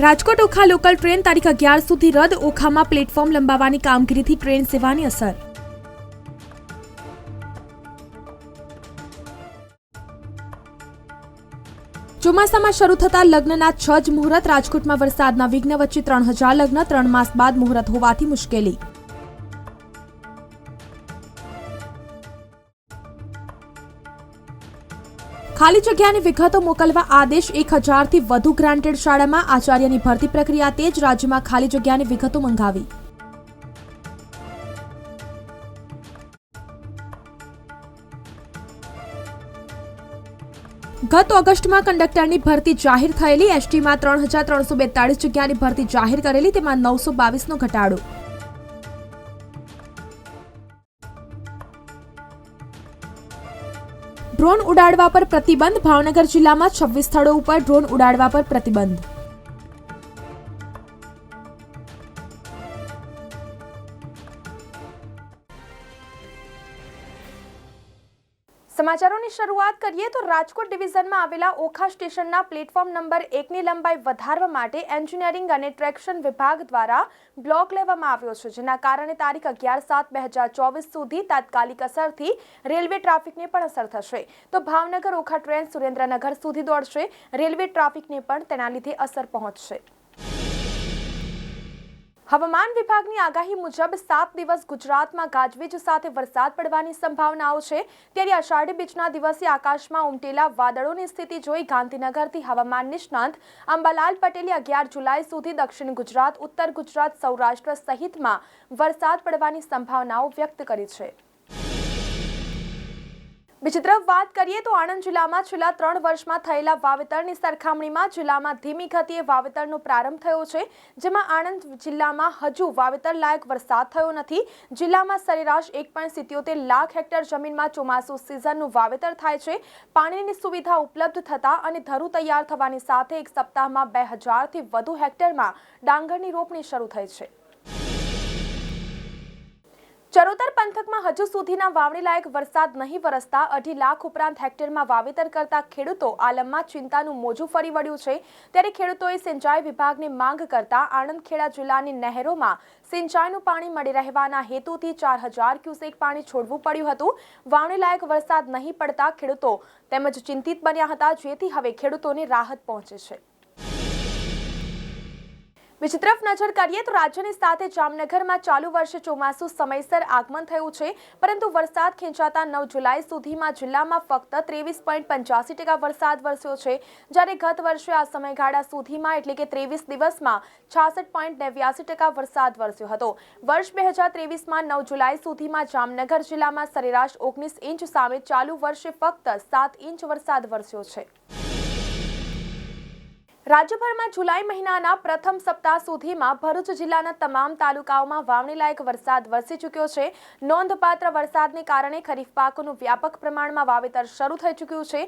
Rajkot Okha local train તારીખ અગિયાર સુધી રદ. ઓખામાં પ્લેટફોર્મ લંબાવવાની કામગીરીથી ટ્રેન સેવાની અસર. ચોમાસામાં શરૂ થતા લગ્નના છ જ મુહૂર્ત. રાજકોટમાં વરસાદના વિઘ્ન વચ્ચે ત્રણ હજાર લગ્ન. ત્રણ માસ બાદ મુહૂર્ત હોવાથી મુશ્કેલી. ખાલી જગ્યાની વિગતો મોકલવા આદેશ એક હજારથી વધુ ગ્રાન્ટેડ શાળામાં આચાર્યની ભરતી પ્રક્રિયા તેજ રાજ્યમાં ખાલી જગ્યાની વિગતો મંગાવી. ગત ઓગસ્ટમાં કંડક્ટરની ભરતી જાહેર થયેલી. એસટીમાં ત્રણ હજાર ત્રણસો બેતાળીસ જગ્યાની ભરતી જાહેર કરેલી. તેમાં નવસો બાવીસનો ઘટાડો. ડ્રોન ઉડાડવા પર પ્રતિબંધ? ભાવનગર જિલ્લામાં છવ્વીસ સ્થળો ઉપર ડ્રોન ઉડાડવા પર પ્રતિબંધ. સમાચારોની શરૂઆત કરીએ તો રાજકોટ ડિવિઝનમાં આવેલા ઓખા સ્ટેશનના પ્લેટફોર્મ નંબર એકની લંબાઈ વધારવા માટે એન્જિનિયરિંગ અને ટ્રેક્શન વિભાગ દ્વારા બ્લોક લેવામાં આવ્યો છે, જેના કારણે તારીખ અગિયાર સાત બે હજાર ચોવીસ સુધી તાત્કાલિક અસરથી રેલવે ટ્રાફિકને પણ અસર થશે. તો ભાવનગર ઓખા ટ્રેન સુરેન્દ્રનગર સુધી દોડશે, રેલવે ટ્રાફિકને પણ તેના લીધે અસર પહોંચશે. હવામાન વિભાગની આગાહી મુજબ સાત દિવસ ગુજરાતમાં ગાજવીજ સાથે વરસાદ પડવાની સંભાવનાઓ છે. ત્યારે અષાઢી બીજના દિવસે આકાશમાં ઉમટેલા વાદળોની સ્થિતિ જોઈ ગાંધીનગરથી હવામાન નિષ્ણાંત અંબાલાલ પટેલે અગિયાર જુલાઈ સુધી દક્ષિણ ગુજરાત, ઉત્તર ગુજરાત, સૌરાષ્ટ્ર સહિતમાં વરસાદ પડવાની સંભાવનાઓ વ્યક્ત કરી છે. બીજી તરફ વાત કરીએ તો આણંદ જિલ્લામાં છેલ્લા ત્રણ વર્ષમાં થયેલા વાવેતરની સરખામણીમાં જિલ્લામાં ધીમી ગતિએ વાવેતરનો પ્રારંભ થયો છે, જેમાં આણંદ જિલ્લામાં હજુ વાવેતર લાયક વરસાદ થયો નથી. જિલ્લામાં સરેરાશ એક પોઈન્ટ સિત્યોતેર લાખ હેક્ટર જમીનમાં ચોમાસુ સિઝનનું વાવેતર થાય છે. પાણીની સુવિધા ઉપલબ્ધ થતાં અને ધરું તૈયાર થવાની સાથે એક સપ્તાહમાં બે હજારથી વધુ હેક્ટરમાં ડાંગરની રોપણી શરૂ થઈ છે. ચરોતર પંથકમાં હજુ સુધીના વાવણી લાયક વરસાદ નહીં વરસતા અઢી લાખ ઉપરાંત હેક્ટરમાં વાવેતર કરતા ખેડૂતો આલમમાં ચિંતાનું મોજું ફરી વળ્યું છે. ત્યારે ખેડૂતોએ સિંચાઈ વિભાગને માંગ કરતા આણંદ ખેડા જિલ્લાની નહેરોમાં સિંચાઈનું પાણી મળી રહેવાના હેતુથી ચાર હજાર ક્યુસેક પાણી છોડવું પડ્યું હતું. વાવણી લાયક વરસાદ નહીં પડતા ખેડૂતો તેમજ ચિંતિત બન્યા હતા, જેથી હવે ખેડૂતોને રાહત પહોંચે છે. બીજી તરફ નજર કરીએ તો રાજ્યની સાથે જામનગરમાં ચાલુ વર્ષે ચોમાસું સમયસર આગમન થયું છે, પરંતુ વરસાદ ખેંચાતા નવ જુલાઈ સુધીમાં જિલ્લામાં ફક્ત ત્રેવીસ પોઈન્ટ પંચ્યાસી ટકા વરસાદ વરસ્યો છે. જ્યારે ગત વર્ષે આ સમયગાળા સુધીમાં એટલે કે ત્રેવીસ દિવસમાં છાસઠ પોઈન્ટ નેવ્યાસી ટકા વરસાદ વરસ્યો હતો. વર્ષ બે હજાર ત્રેવીસમાં નવ જુલાઈ સુધીમાં જામનગર જિલ્લામાં સરેરાશ ઓગણીસ ઇંચ સામે ચાલુ વર્ષે ફક્ત સાત ઇંચ વરસાદ વરસ્યો છે. રાજ્યભરમાં જુલાઈ મહિનાના પ્રથમ સપ્તાહ સુધીમાં ભરૂચ જિલ્લાના તમામ તાલુકાઓમાં વાવણી લાયક વરસાદ વરસી ચૂક્યો છે. નોંધપાત્ર વરસાદને કારણે ખરીફ પાકોનું વ્યાપક પ્રમાણમાં વાવેતર શરૂ થઈ ચૂક્યું છે.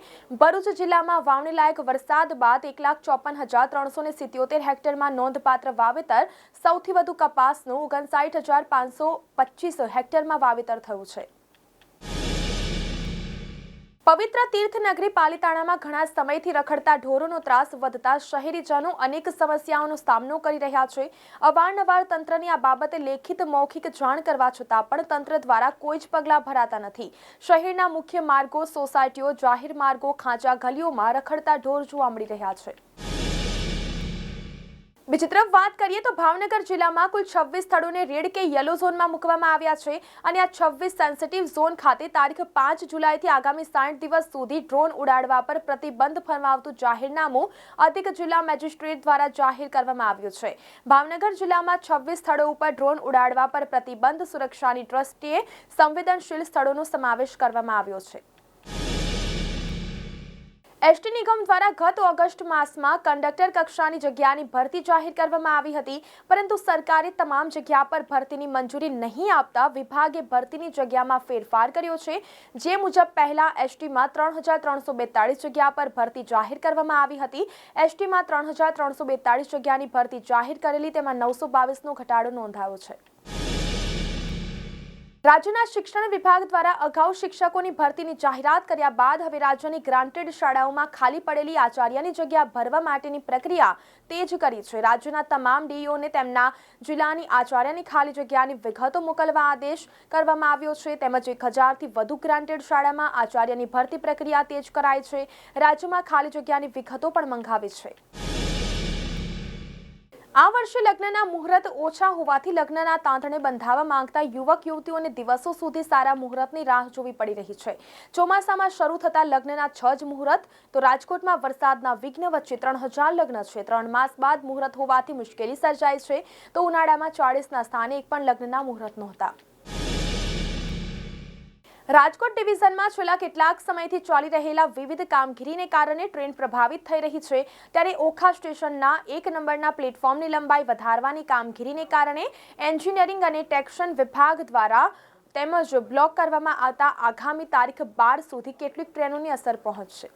ભરૂચ જિલ્લામાં વાવણી લાયક વરસાદ બાદ એક લાખ ચોપન હજાર ત્રણસો ને સિત્યોતેર હેક્ટરમાં નોંધપાત્ર વાવેતર, સૌથી વધુ કપાસનું ઓગણસાઠ હજાર પાંચસો પચીસ હેક્ટરમાં વાવેતર થયું છે. પવિત્ર તીર્થનગરી પાલિતાણામાં ઘણા સમયથી રખડતા ઢોરોનો ત્રાસ વધતા શહેરીજનો અનેક સમસ્યાઓનો સામનો કરી રહ્યા છે. અવારનવાર તંત્રની આ બાબતે લેખિત મૌખિક જાણ કરવા છતાં પણ તંત્ર દ્વારા કોઈ જ પગલાં ભરાતા નથી. શહેરના મુખ્ય માર્ગો, સોસાયટીઓ, જાહેર માર્ગો, ખાંચા ગલીઓમાં રખડતા ઢોર જોવા મળી રહ્યા છે. બીજી તરફ વાત કરીએ તો ભાવનગર જિલ્લામાં કુલ છવ્વીસ સ્થળોને રેડ કે યલો ઝોનમાં મૂકવામાં આવ્યા છે અને આ છવ્વીસ સેન્સિટિવ ઝોન ખાતે તારીખ પાંચ જુલાઈથી આગામી સાઠ દિવસ સુધી ડ્રોન ઉડાડવા પર પ્રતિબંધ ફરમાવતું જાહેરનામું અધિક જિલ્લા મેજિસ્ટ્રેટ દ્વારા જાહેર કરવામાં આવ્યું છે. ભાવનગર જિલ્લામાં છવ્વીસ સ્થળો ઉપર ડ્રોન ઉડાડવા પર પ્રતિબંધ સુરક્ષાની દ્રષ્ટિએ સંવેદનશીલ સ્થળોનો સમાવેશ કરવામાં આવ્યો છે. એસટી નિગમ દ્વારા ગત ઓગસ્ટ માસમાં કંડક્ટર કક્ષાની જગ્યાની ભરતી જાહેર કરવામાં આવી હતી, પરંતુ સરકારે તમામ જગ્યા પર ભરતીની મંજૂરી નહીં આપતા વિભાગે ભરતીની જગ્યામાં ફેરફાર કર્યો છે. જે મુજબ પહેલા એસટીમાં ત્રણ હજાર ત્રણસો બેતાળીસ જગ્યા પર ભરતી જાહેર કરવામાં આવી હતી. એસટીમાં ત્રણ હજાર ત્રણસો બેતાળીસ જગ્યાની ભરતી જાહેર કરેલી, તેમાં નવસો બાવીસનો ઘટાડો નોંધાયો છે. રાજ્યના શિક્ષણ વિભાગ દ્વારા અગાઉ શિક્ષકોની ભરતીની જાહેરાત કર્યા બાદ હવે રાજ્યની ગ્રાન્ટેડ શાળાઓમાં ખાલી પડેલી આચાર્યની જગ્યા ભરવા માટેની પ્રક્રિયા તેજ કરી છે. રાજ્યના તમામ ડીઓને તેમના જિલ્લાની આચાર્યની ખાલી જગ્યાની વિગતો મોકલવા આદેશ કરવામાં આવ્યો છે. તેમજ એક હજારથી વધુ ગ્રાન્ટેડ શાળામાં આચાર્યની ભરતી પ્રક્રિયા તેજ કરાઈ છે. રાજ્યમાં ખાલી જગ્યાની વિગતો પણ મંગાવી છે. આ વર્ષે લગ્નના મુહૂર્ત ઓછા હોવાથી લગ્નના તાંતણે બંધાવા માંગતા યુવક, યુવતીઓને દિવસો સુધી સારા મુહૂર્તની રાહ જોવી પડી રહી છે. ચોમાસામાં શરૂ થતા લગ્નના છ જ મુહૂર્ત, તો રાજકોટમાં વરસાદના વિઘ્ન વચ્ચે ત્રણ હજાર લગ્ન છે. ત્રણ માસ બાદ મુહૂર્ત હોવાથી મુશ્કેલી સર્જાય છે, તો ઉનાળામાં ચાળીસના સ્થાને એક પણ લગ્નના મુહૂર્ત નહોતા. રાજકોટ ડિવિઝનમાં છેલ્લા કેટલાક સમયથી ચાલી રહેલા વિવિધ કામગીરીને કારણે ટ્રેન પ્રભાવિત થઈ રહી છે. ત્યારે ઓખા સ્ટેશનના એક નંબરના પ્લેટફોર્મની લંબાઈ વધારવાની કામગીરીને કારણે એન્જિનિયરિંગ અને ટેક્શન વિભાગ દ્વારા તેમજ બ્લોક કરવામાં આવતા આગામી તારીખ બાર સુધી કેટલીક ટ્રેનોની અસર પહોંચશે.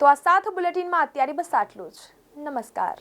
તો આ સાથ બુલેટિનમાં અત્યારે બસ આટલું જ. નમસ્કાર.